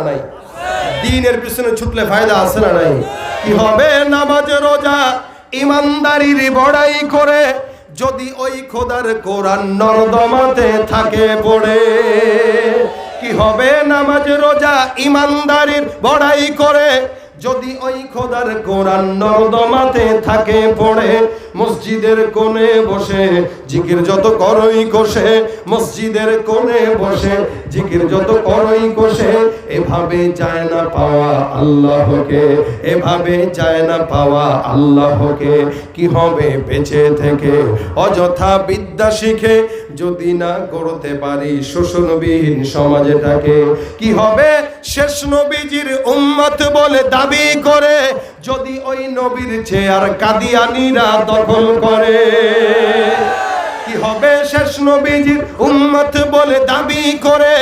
না নাই? দিনের পিছনে ছুটলে ফায়দা আছে না নাই? কি হবে নামাজ, রোজা? ইমানদারির বড়াই করে যদি ওই খোদার কোরআন নর্দমাতে থাকে পড়ে। কি হবে নামাজ, রোজা? ইমানদারির বড়াই করে যদি ওই খোদার কোরআন নর্দমাতে থাকে পড়ে। মসজিদের কোণে বসে জিকির যত করই কোষে, মসজিদের কোণে বসে জিকির যত করই কোষে, এভাবে চায় না পাওয়া আল্লাহকে, এভাবে চায় না পাওয়া আল্লাহকে। কি হবে বেঁচে থেকে? অযথা বিদ্যা শিখে যদি না করতে পারি শোষণবিহীন সমাজটাকে, কি হবে? শেষ নবীজির উম্মত বলে দাবি করে যদি ওই নবীর চেয়ার কাদিয়ানিরা দখল করে, কি হবে শেষ নবীজির উম্মত বলে দাবি করে?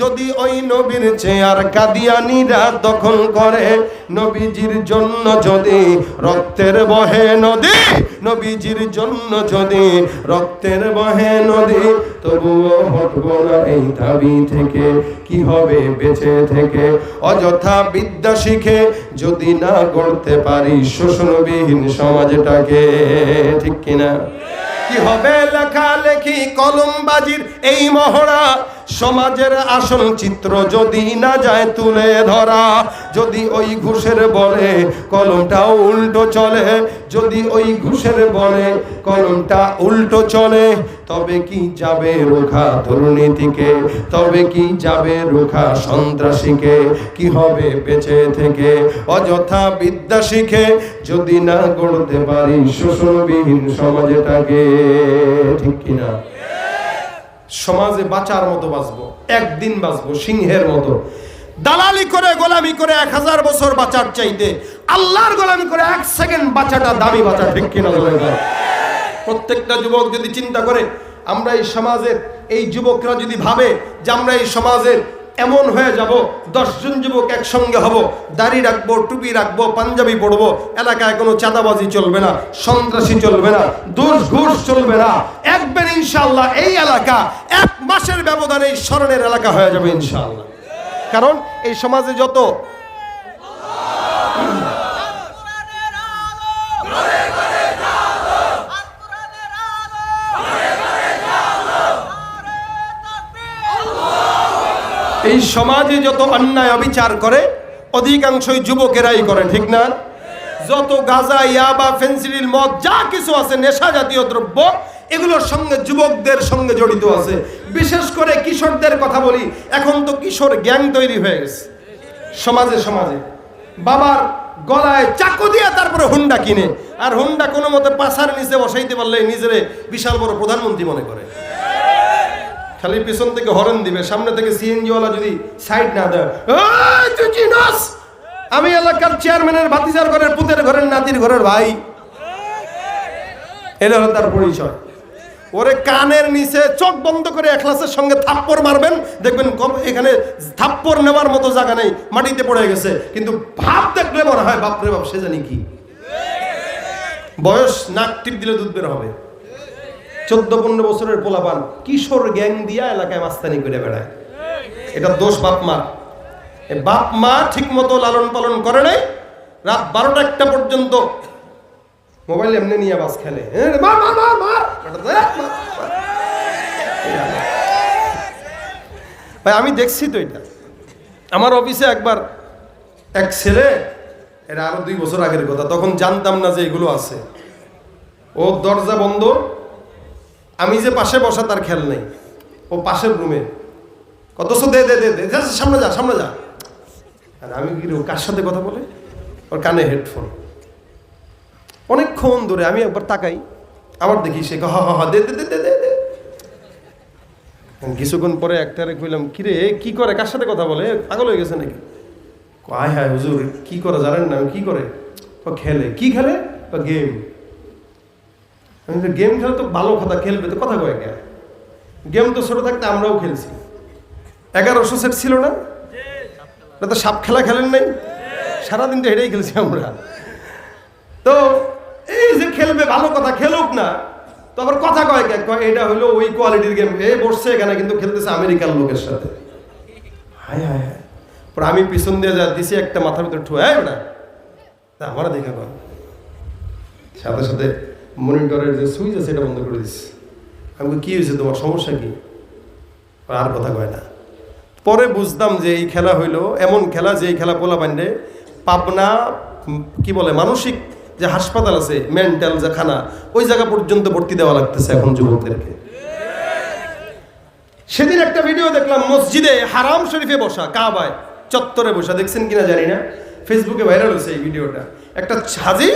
যদি ওই নবীর চেয়ার কাদিয়ানিরা দখল করে, নবীজির জন্য যদি রক্তের বহে নদী, নবীজির জন্য যদি রক্তের বহে নদী, তবুও হটব না এই দাবি থেকে, কি হবে বেঁচে থেকে? অযথা বিদ্যা শিখে যদি না গড়তে পারি শোষণবিহীন সমাজটাকে, ঠিক কিনা? কি হবে লেখালেখি কলমবাজির এই মহড়া? সমাজের আসল চিত্র যদি না যায় তুলে ধরা, যদি ওই ঘুষের বলে কলমটা উল্টো চলে, যদি ওই ঘুষের বলে কলমটা উল্টো চলে, তবে কি যাবে রোখা দুর্নীতিকে? তবে কি যাবে রোখা সন্ত্রাসীকে? কি হবে বেঁচে থেকে? অযথা বিদ্যা শিখে যদি না গড়তে পারি শোষণবিহীন সমাজটাকে, ঠিক কিনা? সমাজে বাঁচার মতো বাঁচবো, একদিন বাঁচবো, সিংহের মতো। দালালি করে, গোলামি করে এক হাজার বছর বাঁচার চাইতে, আল্লাহর গোলামি করে এক সেকেন্ড বাঁচাটা দামি বাঁচা, ঠিক কিনা প্রত্যেকটা যুবক যদি চিন্তা করে, আমরা এই সমাজের, এই যুবকরা যদি ভাবে যে আমরা এই সমাজের এমন হয়ে যাব, দশজন যুবক একসঙ্গে হব, দাড়ি রাখব, টুপি রাখব, পাঞ্জাবি পরবো, এলাকায় কোনো চাঁদাবাজি চলবে না, সন্ত্রাসী চলবে না দোষ ঘুষ চলবে না। একবার ইনশাল্লাহ এই এলাকা এক মাসের ব্যবধানে এই স্মরণের এলাকা হয়ে যাবে ইনশাল্লাহ কারণ এই সমাজে যত এই সমাজে যত অন্যায় অবিচার করে, অধিকাংশই যুবকেরাই করে, ঠিক না? যত গাঁজা, ইয়াবা ফেন্সিডিল মদ, যা কিছু আছে, নেশা জাতীয় দ্রব্য, এগুলোর সঙ্গে যুবকদের সঙ্গে জড়িত আছে। বিশেষ করে কিশোরদের কথা বলি, এখন তো কিশোর গ্যাং তৈরি হয়ে গেছে। সমাজে সমাজে। বাবার গলায় চাকু দিয়ে তারপরে হুন্ডা কিনে, আর হুন্ডা কোনো মতে পাশার নিচে বসাইতে পারলে নিজেরে বিশাল বড় প্রধানমন্ত্রী মনে করে। খালি পিছন থেকে হরেন দিবে, সামনে থেকে সিএনজি ওয়ালা যদি সাইড না দেয়? আমি এলাকার চেয়ারম্যানের ভাতিজার ঘরের, পুতের ঘরের, নাতির ঘরের ভাই। এটা হলো তার পরিচয়। ওরে কানের নিচে চোখ বন্ধ করে এখলাসের সঙ্গে থাপ্পড় মারবেন, দেখবেন কম- এখানে থাপ্পড় নেওয়ার মতো জায়গা নেই, মাটিতে পড়ে গেছে। কিন্তু ভাব দেখলে মনে হয়, বাপরে বাপ, সে জানি কি? বয়স নাক টিপ দিলে দুধ বের হবে। চোদ্দ পনেরো বছরের পোলাপান কিশোর গ্যাং দিয়া এলাকায় মাস্তানি করে বেড়ায়। এটা দোষ বাপ মা বাপ মা ঠিক মতো লালন পালন করে নাই, রাত বারোটা একটা পর্যন্ত মোবাইল এমনি নিয়ে বাস খেলে। ভাই, আমি দেখছি তো এটা। আমার অফিসে একবার এক ছেলে, এটা আরও দুই বছর আগের কথা, তখন জানতাম না যে এগুলো আছে। ও দরজা বন্ধ আমি যে পাশে বসা তার খেয়াল নেই। ও পাশের রুমে কত দে দে দে দে সামনে যা সামনে যা। আর আমি কি কার সাথে কথা বলে? ওর কানে হেডফোন অনেকক্ষণ ধরে আমি একবার তাকাই। আবার দেখি সে হ হ দে দে দে দে দে কিছুক্ষণ পরে একটারে কইলাম কিরে কি করে? কার সাথে কথা বলে? পাগল হয়ে গেছে নাকি? আয় হায়, হুজুর, কি করে? জানেন না, কি করে? ও খেলে। কি খেলে? গেম গেম খেলে তো ভালো কথা, খেলবে তো। কথা কয় কে? গেম তো ছোট থাকতে আমরাও খেলছি। এগারোশো সেট ছিল না? তো সাপ খেলা খেলেন নাই? সারাদিন তো হেঁটেই খেলছি আমরা। তো এই যে খেলবে, ভালো কথা, খেলুক না, তো আবার কথা কয় কে? কয়, এটা হলো ওই কোয়ালিটির গেম। এ বসছে এখানে, কিন্তু খেলতেছে আমেরিকার লোকের সাথে। হায় হায় হায়। পরে আমি পিছন দিয়ে যা দিছি, একটা মাথার ভিতরে ঠুয়া ওটা তা আমারও দেখে কর। সাথে সাথে মনিটরের যে সুইচ আছে, এটা বন্ধ করে দিস। আমি কি হয়েছে তোমার? সমস্যা কি? আর কথা কয় না। পরে বুঝতাম যে এই খেলা হইল এমন খেলা যে এই খেলা পোলা বান্ডে পাবনা কি বলে, মানসিক যে হাসপাতাল আছে, মেন্টাল যে খানা, ওই জায়গা পর্যন্ত ভর্তি দেওয়া লাগতেছে এখন যুবকদেরকে। সেদিন একটা ভিডিও দেখলাম, মসজিদে হারাম শরীফে বসা, কাবায়, চত্বরে বসা। দেখছেন কিনা জানি না। ফেসবুকে ভাইরাল হয়েছে এই ভিডিওটা একটা ছাজি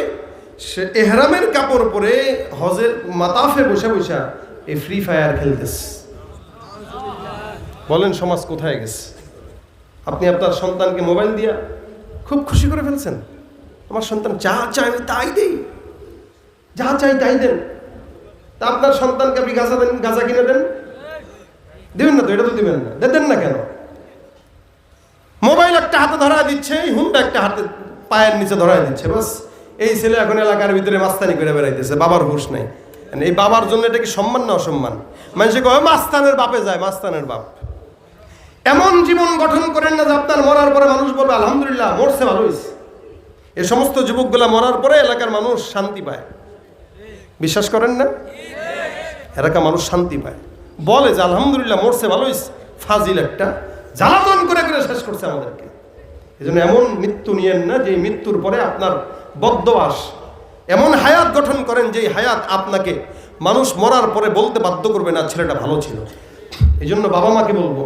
সে এহরামের কাপড় পরে হজের মাতাফে বসে বসা এই ফ্রি ফায়ার খেলতেছে। বলেন, সমাজ কোথায় গেছে? আপনি আপনার সন্তানকে মোবাইল দিয়া খুব খুশি করে ফেলছেন। আমার সন্তান, যা চাই আমি তাই দেই। যা চাই তাই দেন। তা আপনার সন্তানকে আপনি গাঁজা দেন, গাঁজা কিনে দেন? দেবেন না তো? এটা তো দেবেন না। দেন না কেন? মোবাইল একটা হাতে ধরা দিচ্ছে হুন্ডা একটা হাতে পায়ের নিচে ধরা দিচ্ছে, বাস। এই ছেলে এখন এলাকার ভিতরে মাস্তানি করে বেড়াইতেছে, বাবার হুশ নেই। মানে এই বাবার জন্য এটা কি সম্মান না অসম্মান? মানুষে কয় মাস্তানের বাপে যায়, মাস্তানের বাপ। এমন জীবন গঠন করেন না যে আপনার মরার পরে মানুষ বলবে, আলহামদুলিল্লাহ, মরছে ভালো এ সমস্ত যুবকগুলা মরার পরে এলাকার মানুষ শান্তি পায়। বিশ্বাস করেন না? এলাকা মানুষ শান্তি পায়। বলে যে, আলহামদুলিল্লাহ, মরছে ভালো ফাজিল একটা জ্বালাতন করে করে শেষ করছে আমাদেরকে। এই জন্য এমন মৃত্যু নিয়েন না যে মৃত্যুর পরে আপনার বদ্ধবাস এমন হায়াত গঠন করেন যে হায়াত আপনাকে মানুষ মরার পরে বলতে বাধ্য করবে না, ছেলেটা ভালো ছিল। এই জন্য বাবা মাকে বলব,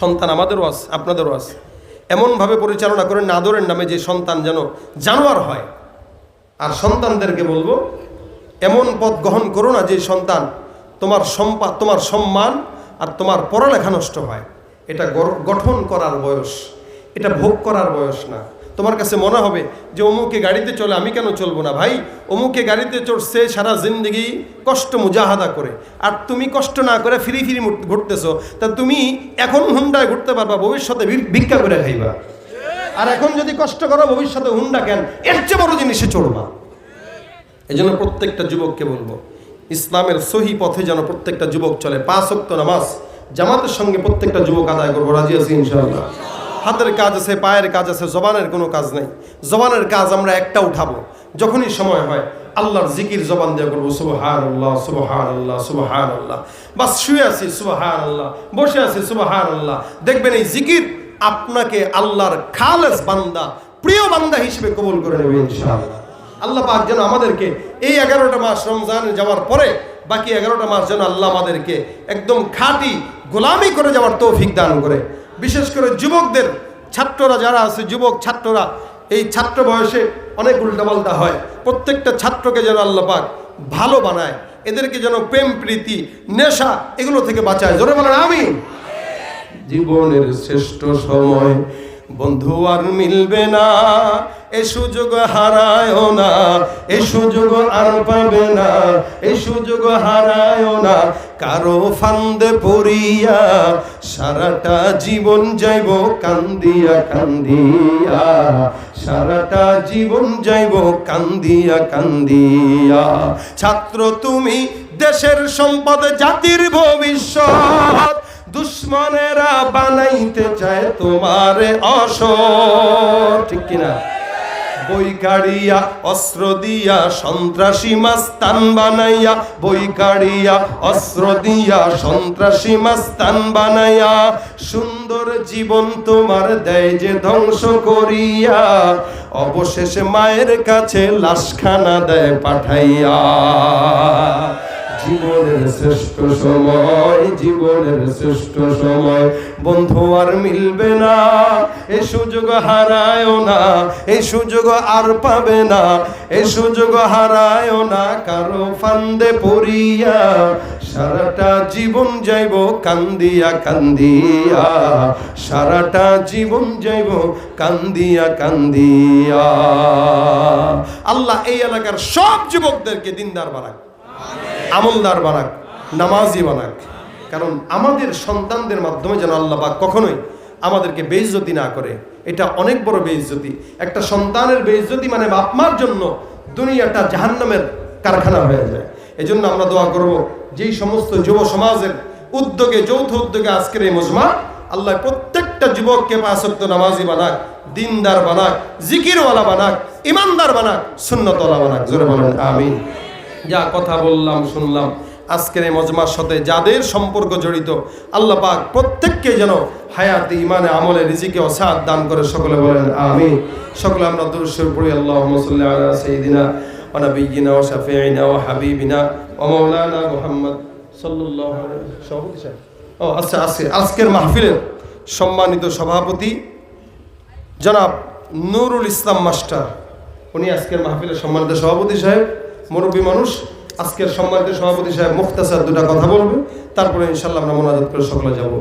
সন্তান আমাদেরও আছে আপনাদেরও আছে এমনভাবে পরিচালনা করেন, আদরের নামে যে সন্তান যেন জানোয়ার হয়। আর সন্তানদেরকে বলব, এমন পথ গ্রহণ করো না যে সন্তান তোমার সম্পা, তোমার সম্মান আর তোমার পড়ালেখা নষ্ট হয়। এটা গঠন করার বয়স, এটা ভোগ করার বয়স না। তোমার কাছে মনে হবে যে অমুকে গাড়িতে চলে আমি কেন চলবো না ভাই? অমুকে গাড়িতে চড়ছে সারা জিন্দগি কষ্ট মুজাহাদা করে। আর তুমি কষ্ট না করে ফিরি ফিরি ঘুরতেছো। তা তুমি এখন হুন্ডায় ঘুরতে পারবা, ভবিষ্যতে ভিক্ষা করে খাইবা। আর এখন যদি কষ্ট করো, ভবিষ্যতে হুন্ডা কেন? এর চেয়ে বড় জিনিসে চড়বা। এই জন্য প্রত্যেকটা যুবককে বলব, ইসলামের সহি পথে যেন প্রত্যেকটা যুবক চলে। পাঁচ অক্ত নামাজ, জামাতের সঙ্গে প্রত্যেকটা যুবক আদায় করব। রাজি আছি ইনশাআল্লাহ। হাতের কাজ আছে, পায়ের কাজ আছে, জবানের কোনো কাজ নেই। জবানের কাজ আমরা একটা উঠাবো। যখনই সময় হয়, আল্লাহর জিকির জবান দিয়ে করব সুবহান আল্লাহ সুবহান আল্লাহ সুবহান আল্লাহ বাস শুয়ে আছি সুবহান আল্লাহ বসে আছি সুবহান আল্লাহ দেখবেন এই জিকির আপনাকে আল্লাহর খালেস বান্দা, প্রিয় বান্দা হিসেবে কবুল করে নেবে, ইনশাআল্লাহ। আল্লাহ পাক যেন আমাদেরকে এই এগারোটা মাস রমজান যাওয়ার পরে, বাকি এগারোটা মাস যেন আল্লাহ আমাদেরকে একদম খাঁটি গোলামি করে যাওয়ার তৌফিক দান করে। বিশেষ করে যুবকদের, ছাত্ররা যারা আছে, যুবক ছাত্ররা, এই ছাত্র বয়সে অনেক উল্টাপাল্টা হয়। প্রত্যেকটা ছাত্রকে যেন আল্লাপাক ভালো বানায়, এদেরকে যেন প্রেম, প্রীতি, নেশা এগুলো থেকে বাঁচায়। জোরে বলেন আমি জীবনের শ্রেষ্ঠ সময় বন্ধু আর মিলবে না এ সুযোগ হারায় না, এ সুযোগ আর পাবে না, এ সুযোগ হারায় না। কারও ফান্দে পড়িয়া সারাটা জীবন যাইব কান্দিয়া কান্দিয়া, সারাটা জীবন যাইব কান্দিয়া কান্দিয়া। ছাত্র তুমি দেশের সম্পদ, জাতির ভবিষ্যৎ, দুশ্মনেরা বানাইতে চায় তোমার অস ঠিক কিনা? বই কাড়িয়া, অস্ত্র দিয়া সন্ত্রাসী মাস্তান বানাইয়া, বই কাড়িয়া, অস্ত্র দিয়া সন্ত্রাসী মাস্তান বানাইয়া, সুন্দর জীবন তোমার দেয় যে ধ্বংস করিয়া, অবশেষে মায়ের কাছে লাশখানা দেয় পাঠাইয়া। জীবনের শ্রেষ্ঠ সময়, জীবনের শ্রেষ্ঠ সময়। বন্ধু আর মিলবে না এই সুযোগ হারায় না এই সুযোগ আর পাবে না এই সুযোগ হারায় না। কারও ফান্দে পড়িয়া সারাটা জীবন যাইব কান্দিয়া কান্দিয়া, সারাটা জীবন যাইব কান্দিয়া কান্দিয়া। আল্লাহ এই এলাকার সব যুবকদেরকে দিনদার বানাক। আমলদার বানাক, নামাজি বানাক। কারণ আমাদের সন্তানদের মাধ্যমে যেন আল্লাহ পাক কখনোই আমাদেরকে বেইজ্জতি না করে। এটা অনেক বড় বেইজ্জতি। একটা সন্তানের বেইজ্জতি মানে বাপ মার জন্য দুনিয়াটা জাহান্নামের কারখানা হয়ে যায়। এই জন্য আমরা দোয়া করব, যেই সমস্ত যুব সমাজের উদ্যোগে, যৌথ উদ্যোগে আজকের এই মজমা, আল্লাহ প্রত্যেকটা যুবককে পাঁচক্ত নামাজি বানাক, দিনদার বানাক, জিকিরওয়ালা বানাক, ইমানদার বানাক শূন্যতলা বানাক। জোরে বলেন, আমিন। যা কথা বললাম, শুনলাম। আজকের এই মজমার সাথে যাদের সম্পর্ক জড়িত, আল্লাহ পাক প্রত্যেককে যেন হায়াতে ইমানে আমলে রিজিকে অসাদ দান করে সকলে বলেন আমি সকলে আমরা দুরুশ্বর পড়ি আল্লাহ সাল্লি আলা সাইয়্যিদিনা ওয়া নাবিয়্যিনা ওয়া শাফিঈনা ওয়া হাবিবিনা ওয়া মাওলানা মুহাম্মদ সাল্লাল্লাহু আলাইহি সভাপতি সাহেব। ও আচ্ছা আজকে, আজকের মাহফিলের সম্মানিত সভাপতি জনাব নুরুল ইসলাম মাস্টার। উনি আজকের মাহফিলের সম্মানিত সভাপতি সাহেব। মুরব্বী মানুষ, আজকের সম্মানিত সভাপতি সাহেব মুখতাসার দুটা কথা বলবে, তারপরে ইনশাল্লাহ আমরা মোনাজাত করে সকলে যাব।